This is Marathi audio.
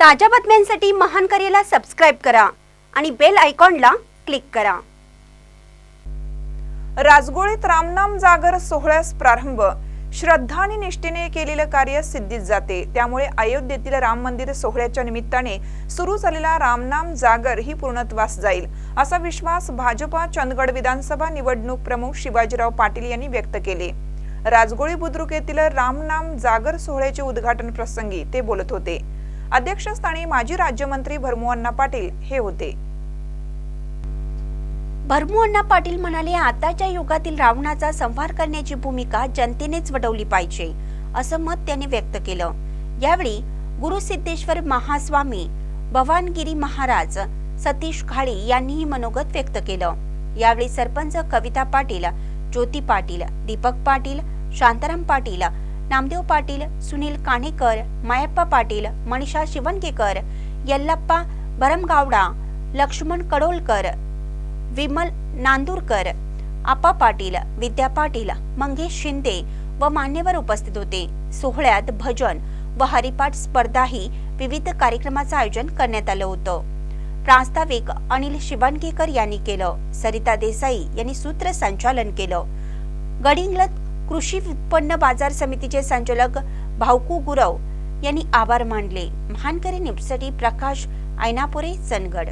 ताज्या बातम्यांसाठी महान करेला सबस्क्राईब करा आणि बेल आयकॉनला क्लिक करा. राजगोळीत रामनाम जागर सोहळ्यास प्रारंभ. श्रद्धा आणि निष्ठेने केलेलं कार्य सिद्धीत जाते. त्यामुळे अयोध्येतील राम मंदिर सोहळ्याच्या निमित्ताने सुरू झालेला रामनाम जागर ही पूर्णत्वास जाईल असा विश्वास भाजपा चंदगड विधानसभा निवडणूक प्रमुख शिवाजीराव पाटील यांनी व्यक्त केले. राजगोळी बुद्रुक येथील रामनाम जागर सोहळ्याचे उद्घाटन प्रसंगी ते बोलत होते. अध्यक्षस्थानी माजी राज्यमंत्री भरमुअण्णा पाटील हे होते. भरमुअण्णा पाटील म्हणाले आताच्या युगातील रावणाचा संहार करण्याची भूमिका जनतेनेच वडवली पाहिजे असं मत त्यांनी व्यक्त केलं. यावेळी गुरुसिद्धेश्वर महास्वामी भवानगिरी महाराज सतीश घाळी यांनीही मनोगत व्यक्त केलं. यावेळी सरपंच कविता पाटील ज्योती पाटील दीपक पाटील शांताराम पाटील नामदेव पाटील सुनील काणेकर मायप्पा पाटील मनीषा शिवणकेकर यल्लप्पा भरमगावडा लक्ष्मण कडोलकर विमल नांदूरकर आपा पाटील विद्या पाटील मंगेश शिंदे व मान्यवर उपस्थित होते. सोहळ्यात भजन व हरिपाठ स्पर्धाही विविध कार्यक्रमाचं आयोजन करण्यात आलं होतं. प्रास्ताविक अनिल शिवनकेकर यांनी केलं. सरिता देसाई यांनी सूत्रसंचालन केलं. गडिंगलत कृषी उत्पन्न बाजार समितीचे संचालक भाऊकू गुरव यांनी आभार मानले. महानकरी न्यूजसाठी प्रकाश ऐनापुरे चंदगड.